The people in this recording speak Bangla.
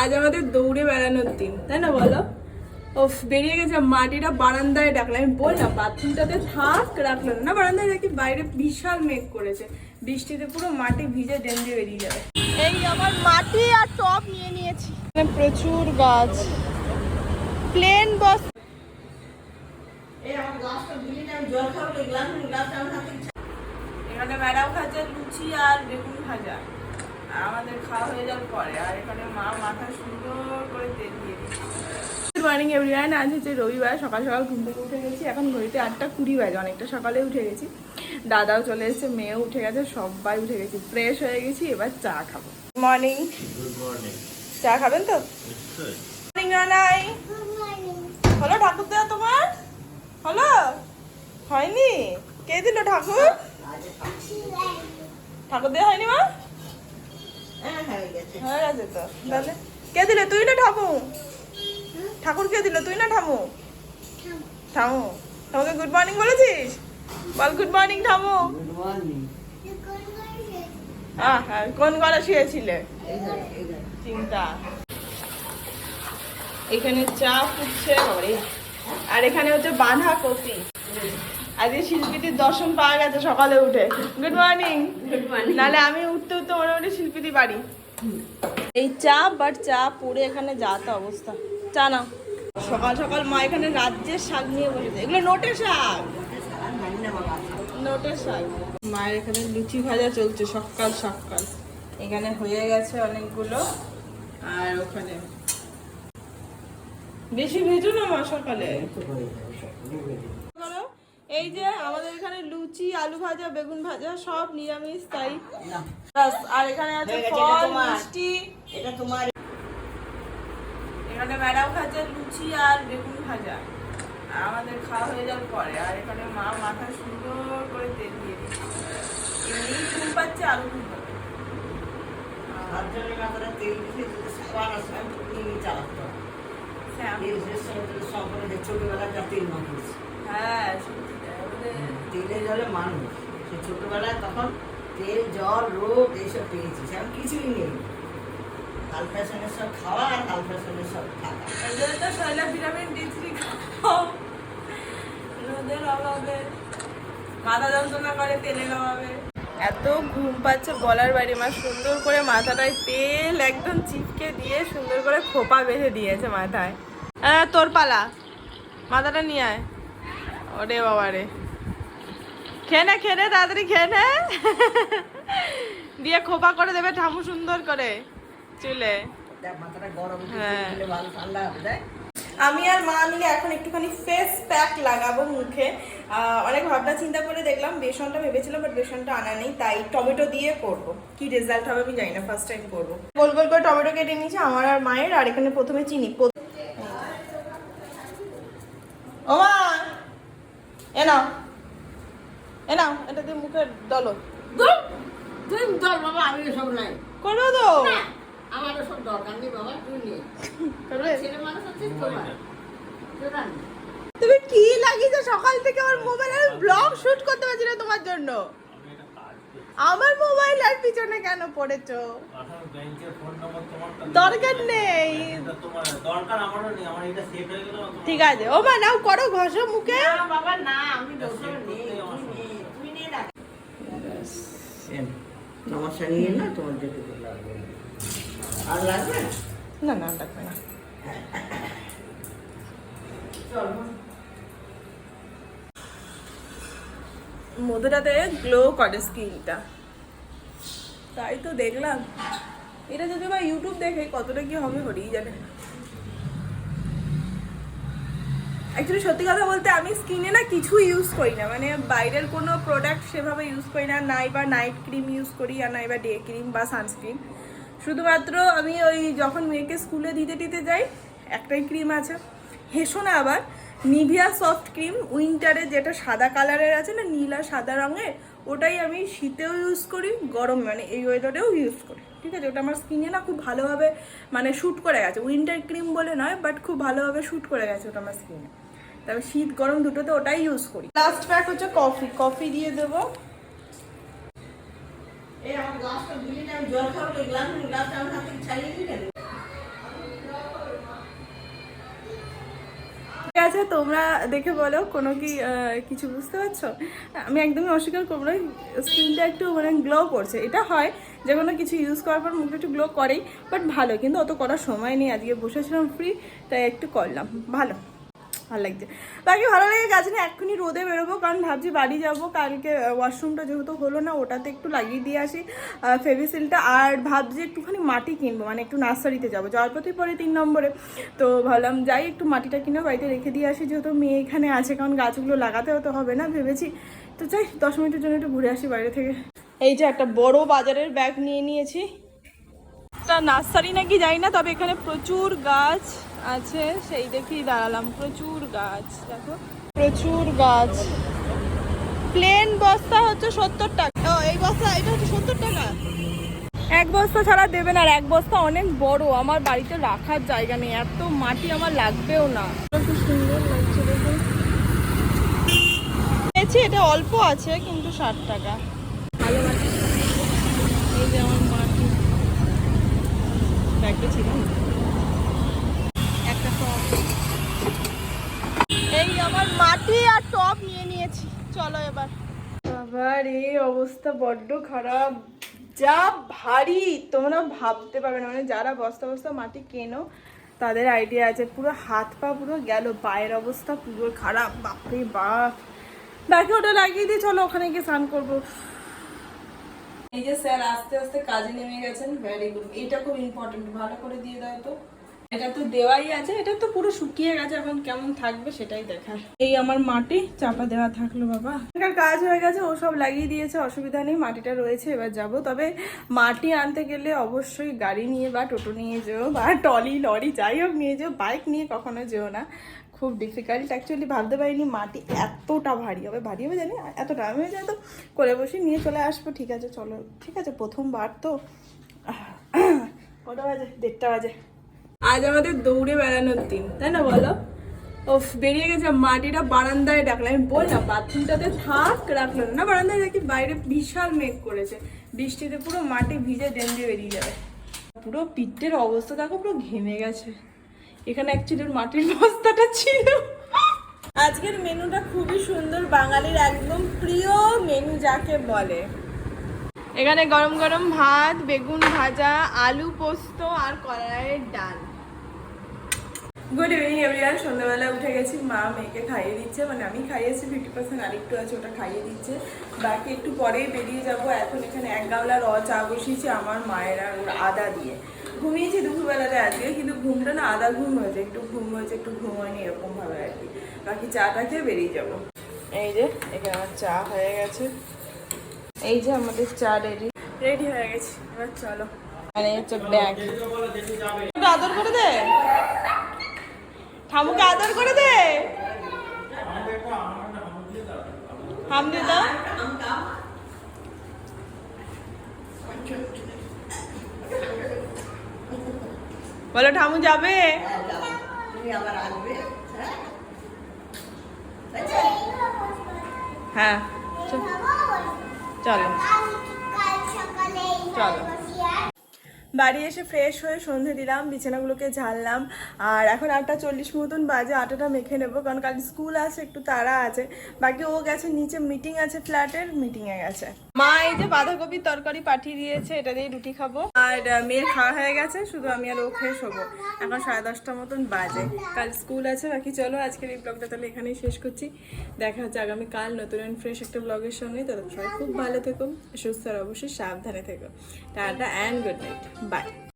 আজ আমাদের দৌড়ে বেড়ানোর দিন তাই না বলো? ও বেরিয়ে গেছে মাটিটা বারান্দায় ডাকলাম। আমি বললাম বাথরুমটাতে থাক রাখল না। বারান্দায় দেখি বাইরে বিশাল মেঘ করেছে। বৃষ্টিতে পুরো মাটি ভিজে ডেন্ডে বেরিয়ে যাবে। এই আমার মাটি আর টপ নিয়ে নিয়েছি। প্রচুর গাছ। প্লেন বস এখানে ম্যাডাম খাচ্ছে লুচি আর বেগুন ভাজা। আর আমাদের খাওয়া হয়ে যাওয়ার পরে আর এখানে মা মাথা সুন্দর করে তেল দিয়ে গুড মর্নিং এভরিওয়ান আজ হচ্ছে রবিবার সকাল সকাল ঘুম থেকে উঠে গেছি। এখন ঘড়িতে আটটা কুড়ি বাজে অনেকটা সকালে উঠে গেছি। দাদাও চলে এসেছে মেয়েও উঠে গেছে সবাই উঠে গেছি। ফ্রেশ হয়ে গেছি এবার চা খাব। মর্নিং চা খাবেন তো? মর্নিং রানাই হলো ঠাকুর দেওয়া তোমার? হলো? হয়নি? কে দিল ঠাকুর? ঠাকুর দেওয়া হয়নি মা? হয়ে গেছে। তো। তাহলে কে দিলে? তুই না ঠামু ঠাকুর কে দিল? তুই না ঠামু ঠামু ঠামুকে গুড মর্নিং বলেছিস? বল গুড মর্নিং ঠামু আহ, হ্যাঁ কোন গলা শুয়েছিলে? চিন্তা এখানে চা ফুটছে আর এখানে হচ্ছে বাঁধা কপি আজকে শিল্পীটির দর্শন পাওয়া গেছে সকালে উঠে। গুড মর্নিং নালে আমি উঠতে উঠতে বাড়ি। এই চা, বাট চা পড়ে এখানে যা যাতা অবস্থা। চা না সকাল সকাল মা এখানে রাজ্যের শাক নিয়ে বসেছে। এগুলো নোটের শাক? নোটের শাক। মায়ের এখানে লুচি ভাজা চলছে সকাল সকাল। এখানে হয়ে গেছে অনেকগুলো। আর ওখানে বেশি ভেজো না মা সকালে। এই যে আমাদের এখানে লুচি আলু ভাজা বেগুন ভাজা সব নিরামিষ তাই। আর এখানে আছে ফল মিষ্টি। এটা তোমার। এখানে ম্যাডাম খাচ্ছে লুচি আর বেগুন ভাজা। আমাদের খাওয়া হয়ে যাওয়ার পরে আর এখানে মা মাথা সুন্দর করে তেল দিয়ে দিচ্ছে। এমনি ঘুম পাচ্ছে আলু ঘুম পাচ্ছে তার জন্য তেল দিয়ে নিয়ে চালাতে হবে। শ্যাম। তেল শেষ করে সম্পর্কে যে ছোটবেলায় যা তেল মাখিয়েছে। হ্যাঁ সত্যি। তেলে জলে মানুষ। সে ছোটবেলায় তখন তেল জল রোগ এইসব পেয়েছিস এখন কিছুই নেই। কাল ফ্যাশনের সব খাওয়া আর কাল ফ্যাশনের সব থাকা। তো শৈলা ভিটামিন ডি থ্রি খাও রোদের অভাবে মাথা যন্ত্রণা করে তেলের অভাবে। এত ঘুম পাচ্ছে বলার বাড়ি। মা সুন্দর করে মাথাটায় তেল একদম চিপকে দিয়ে সুন্দর করে খোপা বেঁধে দিয়েছে মাথায়। হ্যাঁ তোর পালা। মাথাটা নিয়ে আয়। ওরে বাবা রে খেয়ে নে খেয়ে নে তাড়াতাড়ি খেয়ে নে দিয়ে খোপা করে দেবে ঠামু সুন্দর করে। চুলে। গরম হ্যাঁ। আমি আর মা মিলে এখন একটুখানি ফেস প্যাক লাগাবো মুখে। অনেক ভাবনা চিন্তা করে দেখলাম বেসনটা ভেবেছিলাম বাট বেসনটা আনা নেই তাই টমেটো দিয়ে করব। কি রেজাল্ট হবে আমি জানি না ফার্স্ট টাইম করব। গোল গোল করে টমেটো কেটে নিয়েছি আমার আর মায়ের আর এখানে প্রথমে চিনি। ও মা এ নাও। এ নাও এটা দিয়ে মুখে ডলো তুই বাবা আমি সব নাই। করব তো। আমার সব দরকার নেই বাবা তুই নিয়ে। করবে? ছেলে মানুষ আছে তোমার। তুমি কি লাগিয়েছো? সকাল থেকে আমার মোবাইল ব্লগ শুট করতে পারছি না তোমার জন্য। আমার মোবাইল আর পিছনে কেন পড়েছো? পাঠানো ব্যাংকের ফোন নম্বর তোমারটা দরকার নেই। এটা তোমার দরকার আমারও নেই আমার এটা সেভ হয়ে গেল ঠিক আছে। ও মা নাও করো ঘষো মুখে। না বাবা না আমি এটা দরকার save নেই করতেই আমার তুই নে, তুই নিয়ে রাখ নমস্কার নিয়ে না তোমার যেটুকু লাগবে আর লাগবে না না লাগবে না চল মধুটাতে গ্লো করে স্কিনটা তাই তো দেখলাম এটা যদি বা ইউটিউব দেখে কতটা কি হবে হরেই জানে অ্যাকচুয়ালি সত্যি কথা বলতে আমি স্কিনে না কিছু ইউজ করি না। মানে বাইরের কোনো প্রোডাক্ট সেভাবে ইউজ করি না। নাই বা নাইট ক্রিম ইউজ করি আর নাই বা ডে ক্রিম বা সানস্ক্রিন শুধুমাত্র আমি ওই যখন মেয়েকে স্কুলে দিতে দিতে যাই, একটাই ক্রিম আছে। হেসো না আবার নিভিয়া সফট ক্রিম উইন্টারে যেটা সাদা কালারের আছে না, নীল আর সাদা রঙের, ওটাই আমি শীতেও ইউজ করি, গরম মানে এই ওয়েদারেও ইউজ করি। ঠিক আছে? ওটা আমার স্কিনে না খুব ভালোভাবে মানে শ্যুট করে গেছে। উইন্টার ক্রিম বলে নয় বাট খুব ভালোভাবে শ্যুট করে গেছে ওটা আমার স্কিনে তবে শীত গরম দুটোতে ওটাই ইউজ করি। লাস্ট প্যাক হচ্ছে কফি কফি দিয়ে দেবো। ঠিক আছে তোমরা দেখে বলো কোনো কি কিছু বুঝতে পারছ? আমি একদমই অস্বীকার করব না স্কিনটা একটু মানে গ্লো করছে। এটা হয় যে কোনো কিছু ইউজ করার পর মুখটা একটু গ্লো করেই বাট ভালো কিন্তু অত করার সময় নেই। আজকে বসেছিলাম ফ্রি তাই একটু করলাম। ভালো। ভালো লাগছে। বাকি ভালো লাগে কাজ না এক্ষুনি রোদে বেরোবো, কারণ ভাবছি বাড়ি যাব। কালকে ওয়াশরুমটা যেহেতু হলো না, ওটাতে একটু লাগিয়ে দিয়ে আসি ফেভিসিলটা আর ভাবছি একটুখানি মাটি কিনবো মানে একটু নার্সারিতে যাব। যাওয়ার পরে তিন নম্বরে, তো ভাবলাম যাই একটু মাটিটা কিনে বাড়িতে রেখে দিয়ে আসি, যেহেতু মেয়ে এখানে আছে, কারণ গাছগুলো লাগাতেও তো হবে না ভেবেছি। তো যাই, দশ মিনিটের জন্য একটু ঘুরে আসি বাইরে থেকে। এই যে একটা বড় বাজারের ব্যাগ নিয়ে নিয়েছি। নার্সারি নাকি যাই না, তবে এখানে প্রচুর গাছ। আছে, সেই দেখেই দাঁড়ালাম। প্রচুর গাছ, দেখো। প্রচুর গাছ। প্লেন বস্তা হচ্ছে সত্তর টাকা। এই বস্তা, এটা হচ্ছে সত্তর টাকা? এক বস্তা ছাড়া দেবে না আর এক বস্তা অনেক বড়। আমার বাড়িতে রাখার জায়গা নেই। এত মাটি আমার লাগবেও না। সুন্দর লাগছে দেখুন এটা অল্প আছে, কিন্তু ষাট টাকা। ভালো মাটি। এই যে আমার মাটি। ব্যাগটা ছিল না। একটা টপ আমার মাটি আর টপ নিয়ে নিয়েছি। চলো এবার। বাবার এই অবস্থা বড্ড খারাপ। যা ভারী, তোমরা ভাবতে পারবে না। মানে যারা বস্তা বস্তা মাটি কেনো, তাদের আইডিয়া আছে। পুরো হাত পা পুরো গেল, পায়ের অবস্থা পুরো খারাপ। বাপরে বাপ। ব্যাগে ওটা লাগিয়ে দিয়ে চলো, ওখানে গিয়ে স্নান করব। এই যে স্যার আস্তে আস্তে কাজে নেমে গেছেন ভেরি গুড এটা খুব ইম্পর্টেন্ট ভালো করে দিয়ে দাও তো। এটা তো দেওয়াই আছে, এটা তো পুরো শুকিয়ে গেছে, এখন কেমন থাকবে সেটাই দেখার। এই আমার মাটি, চাপা দেওয়া থাকল বাবা। এখানকার কাজ হয়ে গেছে, ও সব লাগিয়ে দিয়েছে, অসুবিধা নেই, মাটিটা রয়েছে, এবার যাব। তবে মাটি আনতে গেলে অবশ্যই গাড়ি নিয়ে বা টোটো নিয়ে যেও, বা টলি লরি, যাই হোক নিয়ে যেও, বাইক নিয়ে কখনো যেও না। খুব ডিফিকাল্ট অ্যাকচুয়ালি ভাবতে পারিনি মাটি এতটা ভারী হবে। ভারী হবে জানি, এতটা আমি তো করে বসে নিয়ে চলে আসব। ঠিক আছে, চলো। ঠিক আছে, প্রথমবার তো। কটা বাজে? দেড়টা বাজে। আজ আমাদের দৌড়ে বেড়ানোর দিন, তাই না বলো? ও বেরিয়ে গেছে, মাটিটা বারান্দায় ডাকলাম আমি বললাম, বাথরুমটাতে থাক, রাখল না। বারান্দায় দেখি বাইরে বিশাল মেঘ করেছে। বৃষ্টিতে পুরো মাটি ভিজে দিয়ে বেরিয়ে যাবে। পুরো পিঠের অবস্থা দেখো, পুরো ঘেমে গেছে। এখানে অ্যাকচুয়ালি মাটির বস্তাটা ছিল। আজকের মেনুটা খুবই সুন্দর, বাঙালির একদম প্রিয় মেনু যাকে বলে। এখানে গরম গরম ভাত, বেগুন ভাজা, আলু পোস্ত আর কলাইয়ের ডাল। গুড ইভিনিং এভরিওয়ান সন্ধ্যাবেলা উঠে গেছি। মা মেয়েকে খাইয়ে দিচ্ছে। মানে আমি খাইয়েছি ফিফটি পার্সেন্ট আরেকটু আছে, ওটা খাইয়ে দিচ্ছে। বাকি একটু পরেই বেরিয়ে যাব। এখন এখানে এক গামলা র চা বসিয়েছি আমার মায়ের আর ওর আদা দিয়ে। ঘুমিয়েছি দুপুরবেলাতে আজকে, কিন্তু ঘুমটা না আদা ঘুম হয়েছে। একটু ঘুম হয়েছে, একটু ঘুম হয়নি এরকম ভাবে আর কি। বাকি চাটা খেয়ে বেরিয়ে যাব। এই যে, এখানে আমার চা হয়ে গেছে। এই যে আমাদের চা রেডি রেডি হয়ে গেছে। এবার চলো। মানে হচ্ছে ব্যাগ। আদর করে দে। ঠামুকে আদর করে দে। হাম দিয়ে দাও। বলো ঠামু যাবে? হ্যাঁ, চলো। চলো। বাড়ি এসে ফ্রেশ হয়ে সন্ধে দিলাম, বিছানাগুলোকে ঝাড়লাম। আর এখন আটটা চল্লিশ মতন বাজে, আটাটা মেখে নেব, কারণ কাল স্কুল আছে, একটু তাড়া আছে। বাকি ও গেছে, নিচে মিটিং আছে ফ্ল্যাটের মিটিংয়ে গেছে। মা এই যে বাঁধাকপির তরকারি পাঠিয়ে দিয়েছে, এটা দিয়ে রুটি খাব। আর মেয়ের খাওয়া হয়ে গেছে, শুধু আমি আর ও খেয়ে শোবো। এখন সাড়ে দশটা মতন বাজে। কাল স্কুল আছে, বাকি চলো, আজকের এই ব্লগটা তাহলে এখানেই শেষ করছি। দেখা হচ্ছে আগামী কাল নতুন অ্যান্ড ফ্রেশ একটা ব্লগের সঙ্গে। তাদের সবাই খুব ভালো থেকো, সুস্থ আর অবশ্যই সাবধানে থেকো। Tata and good night bye